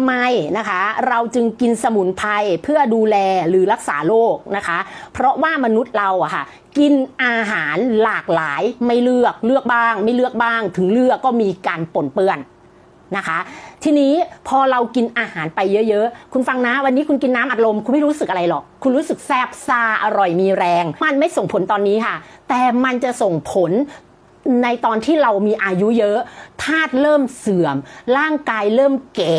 ำไมนะคะ เราจึงกินสมุนไพรเพื่อดูแลหรือรักษาโรคนะคะ เพราะว่ามนุษย์เราอะค่ะกินอาหารหลากหลายไม่เลือกเลือกบ้าง ไม่เลือกบ้าง ถึงเลือกก็มีการปนเปื้อนนะคะ ทีนี้พอเรากินอาหารไปเยอะๆ คุณฟังนะ วันนี้คุณกินน้ำอัดลม คุณไม่รู้สึกอะไรหรอก คุณรู้สึกแซบซาอร่อยมีแรง มันไม่ส่งผลตอนนี้ค่ะ แต่มันจะส่งผล ในตอนที่เรามีอายุเยอะธาตุเริ่มเสื่อม ร่างกายเริ่มแก่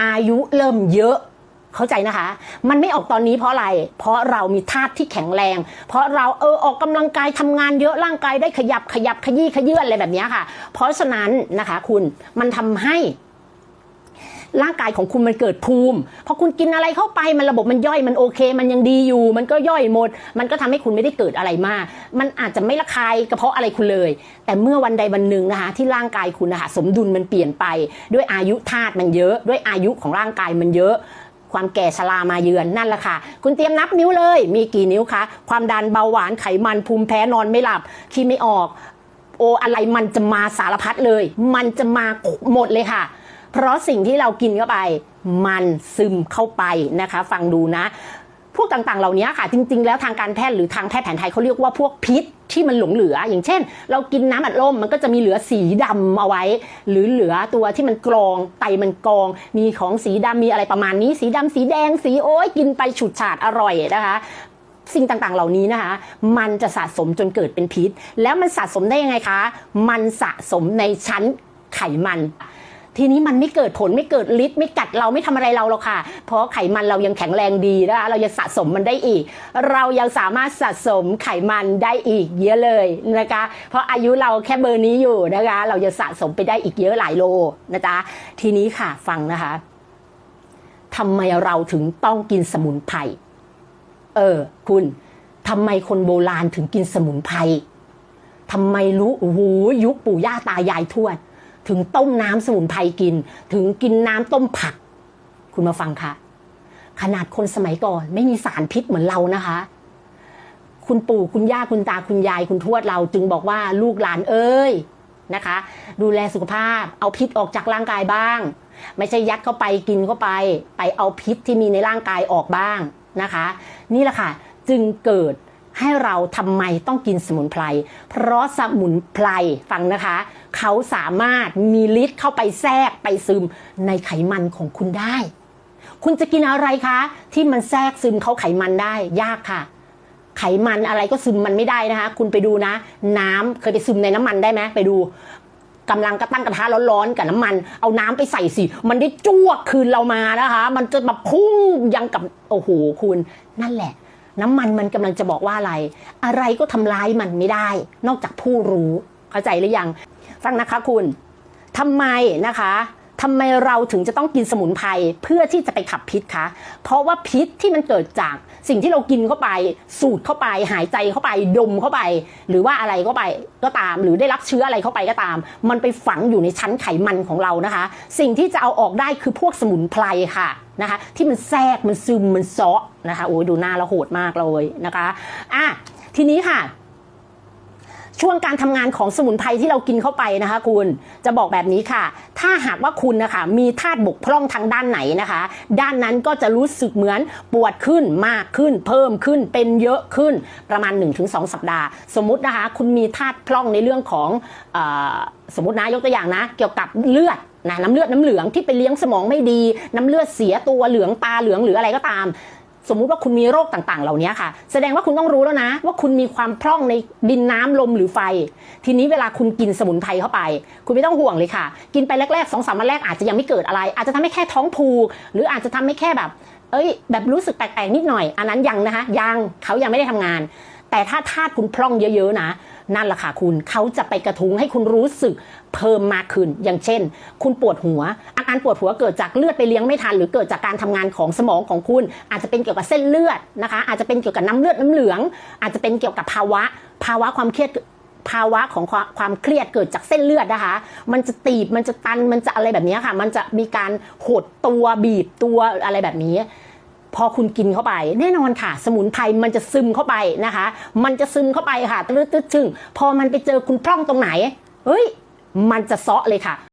อายุเริ่มเยอะเข้าใจนะคะ มันไม่ออกตอนนี้เพราะอะไร เพราะเรามีธาตุที่แข็งแรง เพราะเราเออออกกำลังกายทำงานเยอะร่างกายได้ขยับขยับขยี้ขยื่นอะไรแบบนี้ค่ะ เพราะฉะนั้นนะคะคุณมันทำให้ ร่างกายของคุณมันเกิดภูมิ พอคุณกินอะไรเข้าไปมันระบบมันย่อยมันโอเค มันยังดีอยู่ มันก็ย่อยหมด มันก็ทำให้คุณไม่ได้เกิดอะไรมาก มันอาจจะไม่ระคายกระเพาะอะไรคุณเลย แต่เมื่อวันใดวันหนึ่งนะคะ ที่ร่างกายคุณนะคะสมดุลมันเปลี่ยนไป ด้วยอายุธาตุมันเยอะ ด้วยอายุของร่างกายมันเยอะความแก่ชรามาเยือนนั่นแหละค่ะ คุณเตรียมนับนิ้วเลย มีกี่นิ้วคะ ความดันเบาหวานไขมันภูมิแพ้นอนไม่หลับขี้ไม่ออก โออะไรมันจะมาสารพัดเลย มันจะมาหมดเลยค่ะ เพราะสิ่งที่เรากินเข้าไป มันซึมเข้าไปนะคะ ฟังดูนะพวกต่างๆ เหล่านี้ค่ะจริงๆ แล้วทางการแพทย์หรือทางแพทย์แผนไทยเขาเรียกว่าพวกพิษที่มันหลงเหลือ อย่างเช่น เรากินน้ำอัดลมมันก็จะมีเหลือสีดำเอาไว้ หรือเหลือตัวที่มันกรองไตมันกรอง มีของสีดำมีอะไรประมาณนี้ สีดำสีแดงสีโอ้ยกินไปฉุดฉาดอร่อยนะคะสิ่งต่างๆ เหล่านี้นะคะ มันจะสะสมจนเกิดเป็นพิษ แล้วมันสะสมได้ยังไงคะ มันสะสมในชั้นไขมัน ทีนี้มันไม่เกิดผลไม่เกิดฤทธิ์ไม่กัดเราไม่ทำอะไรเราหรอกค่ะ เพราะไขมันเรายังแข็งแรงดีนะคะเรายังสะสมมันได้อีก เรายังสามารถสะสมไขมันได้อีกเยอะเลยนะคะ เพราะอายุเราแค่เบอร์นี้อยู่นะคะ เราจะสะสมไปได้อีกเยอะหลายโลนะจ๊ะทีนี้ค่ะฟังนะคะทำไมเราถึงต้องกินสมุนไพรเออ คุณทำไมคนโบราณถึงกินสมุนไพรทำไมรู้โอ้โหยุคปู่ย่าตายายทวด ถึงต้มน้ำสมุนไพรกิน ถึงกินน้ำต้มผัก คุณมาฟังค่ะ ขนาดคนสมัยก่อน ไม่มีสารพิษเหมือนเรานะคะ คุณปู่คุณย่าคุณตาคุณยายคุณทวดเรา จึงบอกว่าลูกหลานเอ้ยนะคะ ดูแลสุขภาพ เอาพิษออกจากร่างกายบ้าง ไม่ใช่ยัดเข้าไปกินเข้าไป ไปเอาพิษที่มีในร่างกายออกบ้างนะคะ นี่แหละค่ะ จึงเกิด ให้เราทำไมต้องกินสมุนไพร เพราะสมุนไพรฟังนะคะ เขาสามารถมีฤทธิ์เข้าไปแทรกไปซึมในไขมันของคุณได้ คุณจะกินอะไรคะ ที่มันแทรกซึมเข้าไขมันได้ยากค่ะ ไขมันอะไรก็ซึมมันไม่ได้นะคะ คุณไปดูนะ น้ำเคยไปซึมในน้ำมันได้ไหมไปดูกำลังกระตั้งกระทะร้อนๆกับน้ำมัน เอาน้ำไปใส่สิ มันได้จ้วกคืนเรามานะคะ มันจะแบบพุ่งยังกับ โอ้โหคุณ นั่นแหละ น้ำมันมันกำลังจะบอกว่าอะไร อะไรก็ทำร้ายมันไม่ได้ นอกจากผู้รู้ เข้าใจหรือยัง ฟังนะคะคุณทำไมนะคะ ทำไมเราถึงจะต้องกินสมุนไพรเพื่อที่จะไปขับพิษคะ เพราะว่าพิษที่มันเกิดจากสิ่งที่เรากินเข้าไป สูดเข้าไป หายใจเข้าไป ดมเข้าไป หรือว่าอะไรเข้าไปก็ตาม หรือได้รับเชื้ออะไรเข้าไปก็ตาม มันไปฝังอยู่ในชั้นไขมันของเรานะคะ สิ่งที่จะเอาออกได้คือพวกสมุนไพรค่ะนะคะที่มันแทรกมันซึมมันเซาะนะคะโอ้ยดูหน้าเราโหดมากเลยนะคะอะทีนี้ค่ะ ช่วงการทำงานของสมุนไพรที่เรากินเข้าไปนะคะคุณจะบอกแบบนี้ค่ะ ถ้าหากว่าคุณนะคะมีธาตุบกพร่องทางด้านไหนนะคะ ด้านนั้นก็จะรู้สึกเหมือนปวดขึ้นมากขึ้น เพิ่มขึ้นเป็นเยอะขึ้นประมาณ 1-2 สัปดาห์ สมมุตินะคะคุณมีธาตุพร่องในเรื่องของออสมมตินะยกตัวอย่างนะ เกี่ยวกับเลือดนะน้ำเลือดน้ำเหลืองที่ไปเลี้ยงสมองไม่ดี น้ำเลือดเสียตัวเหลืองตาเหลืองหรืออะไรก็ตาม สมมุติว่าคุณมีโรคต่างๆ เหล่านี้ค่ะ แสดงว่าคุณต้องรู้แล้วนะ ว่าคุณมีความพร่องในดินน้ำลมหรือไฟ ทีนี้เวลาคุณกินสมุนไพรเข้าไป คุณไม่ต้องห่วงเลยค่ะ กินไปแรกๆสองสามวันแรกอาจจะยังไม่เกิดอะไร อาจจะทำให้แค่ท้องผูกหรืออาจจะทำให้แค่แบบ เอ้ย แบบรู้สึกแปลกๆนิดหน่อย อันนั้นยังนะคะยังเขายังไม่ได้ทำงาน แต่ถ้าธาตุคุณพร่องเยอะๆนะนั่นแหละค่ะคุณเขาจะไปกระทุ้งให้คุณรู้สึกเพิ่มมากขึ้น อย่างเช่น คุณปวดหัว อาการปวดหัวเกิดจากเลือดไปเลี้ยงไม่ทัน หรือเกิดจากการทำงานของสมองของคุณ อาจจะเป็นเกี่ยวกับเส้นเลือดนะคะ อาจจะเป็นเกี่ยวกับน้ำเลือดน้ำเหลือง อาจจะเป็นเกี่ยวกับภาวะ ภาวะความเครียดภาวะของความความเครียดเกิดจากเส้นเลือดนะคะ มันจะตีบ มันจะตัน มันจะอะไรแบบนี้ค่ะ มันจะมีการหดตัวบีบตัวอะไรแบบนี้ พอคุณกินเข้าไป แน่นอนค่ะ สมุนไพรมันจะซึมเข้าไปนะคะ มันจะซึมเข้าไปค่ะตึ๊ดตื้อชึ่งพอมันไปเจอคุณพร่องตรงไหนเฮ้ย มันจะเซาะเลยค่ะ